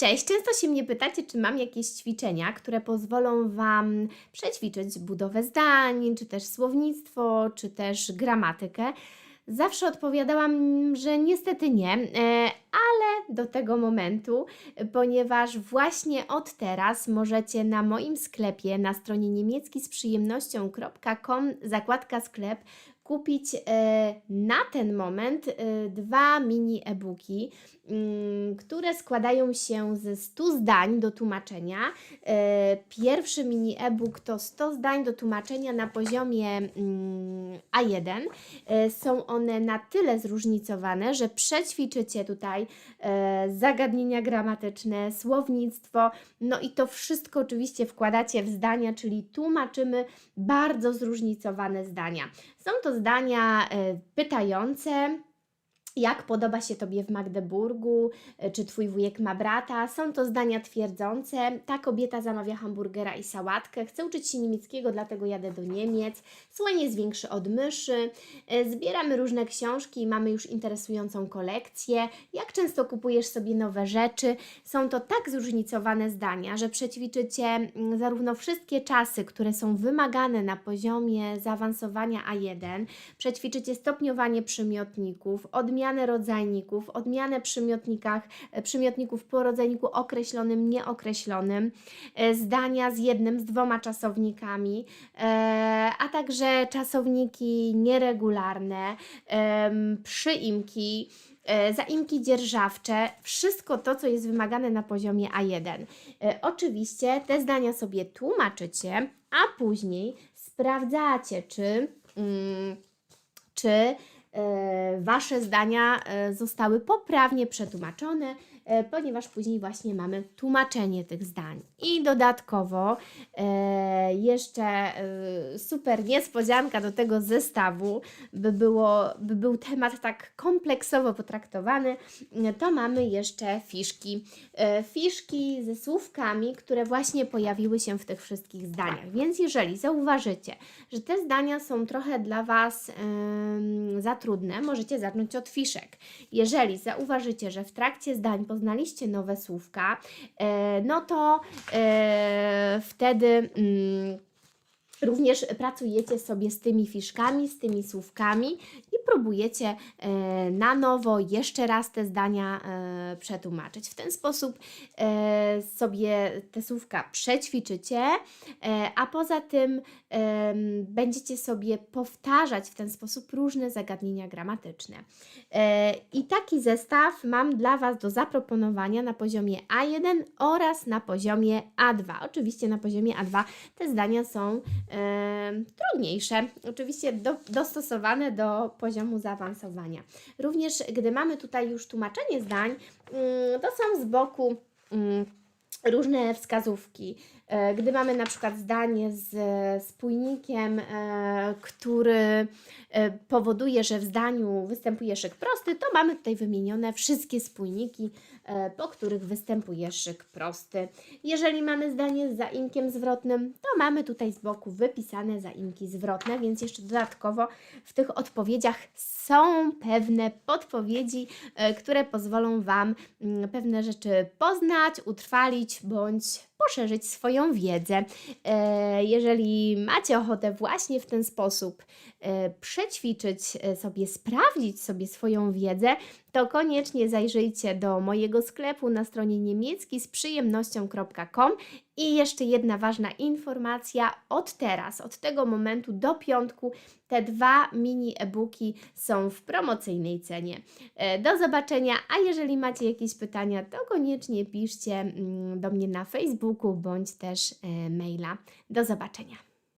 Cześć, często się mnie pytacie, czy mam jakieś ćwiczenia, które pozwolą Wam przećwiczyć budowę zdań, czy też słownictwo, czy też gramatykę. Zawsze odpowiadałam, że niestety nie, e, ale do tego momentu, ponieważ właśnie od teraz możecie na moim sklepie na stronie niemiecki z przyjemnością.com zakładka sklep kupić e, na ten moment e, dwa mini e-booki, mm, które składają się ze 100 zdań do tłumaczenia. E, Pierwszy mini e-book to 100 zdań do tłumaczenia na poziomie mm, A1. E, Są one na tyle zróżnicowane, że przećwiczycie tutaj zagadnienia gramatyczne, słownictwo, no i to wszystko oczywiście wkładacie w zdania, czyli tłumaczymy bardzo zróżnicowane zdania. Są to zdania e, pytające, jak podoba się Tobie w Magdeburgu, e, czy Twój wujek ma brata. Są to zdania twierdzące, ta kobieta zamawia hamburgera i sałatkę, chcę uczyć się niemieckiego, dlatego jadę do Niemiec, słoń jest większy od myszy, E, zbieramy różne książki i mamy już interesującą kolekcję, jak często kupujesz sobie nowe rzeczy. Są to tak zróżnicowane zdania, że przećwiczycie mm, zarówno wszystkie czasy, które są wymagane na poziomie zaawansowania A1, przećwiczycie stopniowanie przymiotników, odmianę rodzajników, odmianę przymiotnikach, e, przymiotników po rodzajniku określonym, nieokreślonym, e, zdania z jednym, z dwoma czasownikami, e, a także czasowniki nieregularne, przyimki, zaimki dzierżawcze, wszystko to, co jest wymagane na poziomie A1. E, Oczywiście te zdania sobie tłumaczycie, a później sprawdzacie, czy, mm, czy Wasze zdania e, zostały poprawnie przetłumaczone, e, ponieważ później właśnie mamy tłumaczenie tych zdań. I dodatkowo e, jeszcze e, super niespodzianka do tego zestawu, by, było, by był temat tak kompleksowo potraktowany, e, to mamy jeszcze fiszki. E, Fiszki ze słówkami, które właśnie pojawiły się w tych wszystkich zdaniach. Więc jeżeli zauważycie, że te zdania są trochę dla Was za trudne, możecie zacząć od fiszek. Jeżeli zauważycie, że w trakcie zdań poznaliście nowe słówka, e, no to e, wtedy. Mm, Również pracujecie sobie z tymi fiszkami, z tymi słówkami próbujecie e, na nowo jeszcze raz te zdania e, przetłumaczyć. W ten sposób e, sobie te słówka przećwiczycie, a poza tym będziecie sobie powtarzać w ten sposób różne zagadnienia gramatyczne. I taki zestaw mam dla Was do zaproponowania na poziomie A1 oraz na poziomie A2. Oczywiście na poziomie A2 te zdania są trudniejsze, oczywiście do, dostosowane do poziomu zaawansowania. Również gdy mamy tutaj już tłumaczenie zdań, mm, to są z boku mm, różne wskazówki. E, Gdy mamy na przykład zdanie z spójnikiem, e, który e, powoduje, że w zdaniu występuje szyk prosty, to mamy tutaj wymienione wszystkie spójniki, po których występuje szyk prosty. Jeżeli mamy zdanie z zaimkiem zwrotnym, to mamy tutaj z boku wypisane zaimki zwrotne, więc jeszcze dodatkowo w tych odpowiedziach są pewne podpowiedzi, które pozwolą Wam mm, pewne rzeczy poznać, utrwalić bądź poszerzyć swoją wiedzę. E, Jeżeli macie ochotę właśnie w ten sposób e, przećwiczyć e, sobie, sprawdzić sobie swoją wiedzę, to koniecznie zajrzyjcie do mojego sklepu na stronie niemiecki z przyjemnością.com i jeszcze jedna ważna informacja, od teraz, od tego momentu do piątku te dwa mini e-booki są w promocyjnej cenie. Do zobaczenia, a jeżeli macie jakieś pytania, to koniecznie piszcie mm, do mnie na Facebooku bądź też e, maila. Do zobaczenia.